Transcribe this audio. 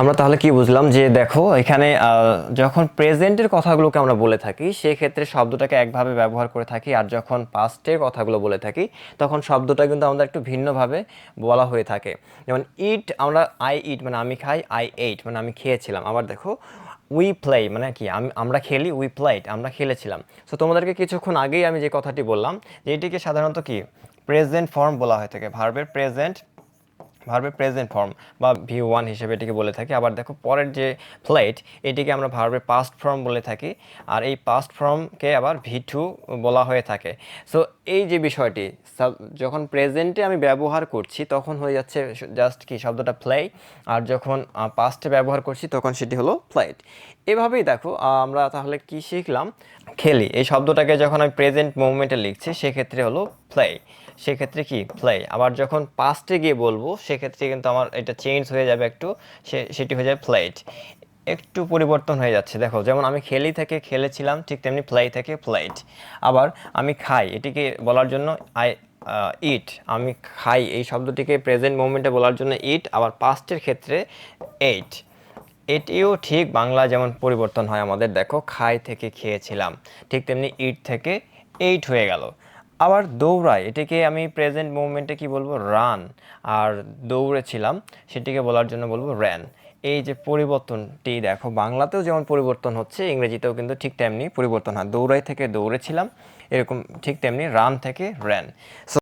আমরা তাহলে কি বুঝলাম যে দেখো, এখানে যখন প্রেজেন্টের কথাগুলোকে আমরা বলে থাকি, সেক্ষেত্রে শব্দটাকে একভাবে ব্যবহার করে থাকি, আর যখন পাস্টের কথাগুলো বলে থাকি, তখন শব্দটা কিন্তু আমাদের একটু ভিন্নভাবে বলা হয়ে থাকে। যেমন ইট আমরা আই ইট মানে আমি খাই আই এইট মানে আমি খেয়েছিলাম। আবার দেখো উই প্লে মানে কি, আমি, আমরা খেলি উই প্লেড আমরা খেলেছিলাম। সো তোমাদেরকে কিছুক্ষণ আগেই আমি যে কথাটি বললাম, যে এটিকে সাধারণত কি প্রেজেন্ট ফর্ম বলা হয়ে থাকে। ভার্বের প্রেজেন্ট ভার্বের প্রেজেন্ট ফর্ম বা ভি ওয়ান হিসেবে এটিকে বলে থাকি। আবার দেখো, পরের যে ফ্লাইট এটিকে আমরা ভার্বের পাস্ট ফর্ম বলে থাকি। আর এই পাস্ট ফর্মকে আবার ভি টু বলা হয়ে থাকে। সো এই যে বিষয়টি যখন প্রেজেন্টে আমি ব্যবহার করছি, তখন হয়ে যাচ্ছে জাস্ট কি? শব্দটা প্লে আর যখন পাস্টে ব্যবহার করছি, তখন সেটি হলো ফ্লাইট এভাবেই দেখো আমরা তাহলে কি শিখলাম? খেলি। এই শব্দটাকে যখন আমি প্রেজেন্ট মুভমেন্টে লিখছি, সেক্ষেত্রে হলো প্লে সেক্ষেত্রে কি প্লে আবার যখন পাস্টে গিয়ে বলব, সেক্ষেত্রে কিন্তু আমার এটা চেঞ্জ হয়ে যাবে একটু, সে, সেটি হয়ে যাবে প্লেট একটু পরিবর্তন হয়ে যাচ্ছে, দেখো, যেমন আমি খেলি থেকে খেলেছিলাম, ঠিক তেমনি প্লে থেকে প্লেট আবার আমি খাই, এটিকে বলার জন্য আই ইট আমি খাই, এই শব্দটিকে প্রেজেন্ট মোমেন্টে বলার জন্য ইট আবার পাস্টের ক্ষেত্রে এইট এটিও ঠিক বাংলা যেমন পরিবর্তন হয় আমাদের, দেখো, খাই থেকে খেয়েছিলাম, ঠিক তেমনি ইট থেকে এইট হয়ে গেল। আবার দৌড়ায়, এটাকে আমি প্রেজেন্ট মুভমেন্টে কি বলব? রান আর দৌড়েছিলাম, সেটিকে বলার জন্য বলব র্যান এই যে পরিবর্তনটি দেখো, বাংলাতেও যেমন পরিবর্তন হচ্ছে, ইংরেজিতেও কিন্তু ঠিক তেমনি পরিবর্তন হয়। দৌড়াই থেকে দৌড়েছিলাম, এরকম ঠিক তেমনি রান থেকে র্যান